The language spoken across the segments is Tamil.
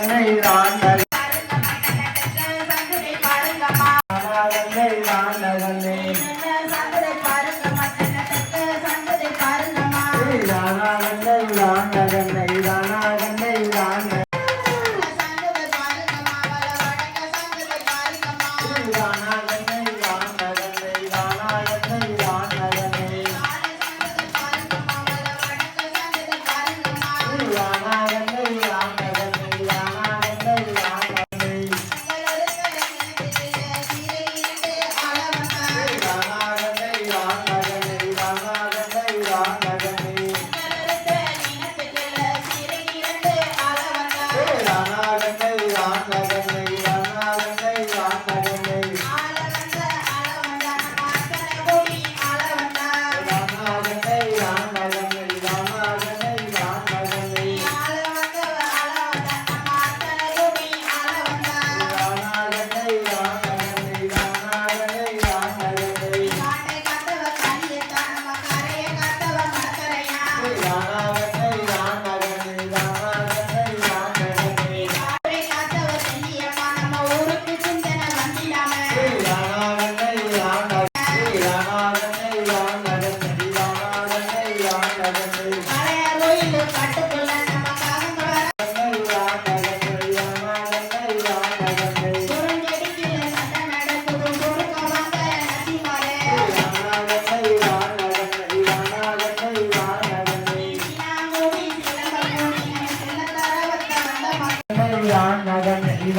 மலர்களை நாங்கள் மலர்களை நாங்களே நாங்கள் நாங்கள்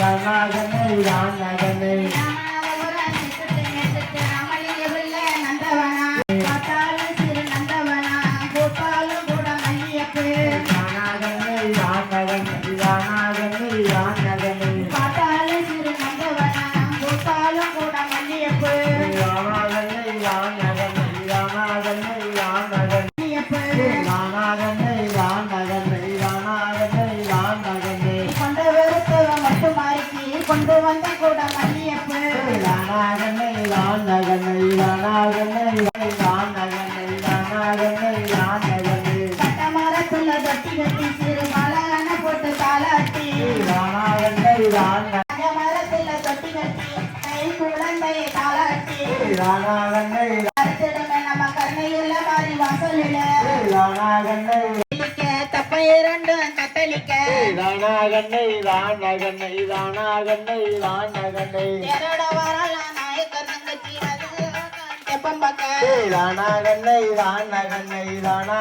I can't Ram Ram Ram Ram Ram Ram Ram Ram Ram கொண்டு வந்த கூட மல்லியப்பு கட்ட மரத்துல தொட்டி கட்டி சிறு மலகன போட்டு தாளாட்டி. மரத்துல தொட்டி கட்டி கை குழந்தையை தாளாட்டி. அறுத்திடுமே நம்ம கண்ணையுள்ள மாதிரி வாசலில. கத்தலிக்க, தப்ப இரண்டு கொப்பளிக்க தானா கண்ணை தானா கண்ணை தானா கண்ணை தானா கண்ணை என்னோட வரலா நாய் கண்ணங்கச்சி எப்பம் பக்க தானா கண்ணை தானா கண்ணை தானா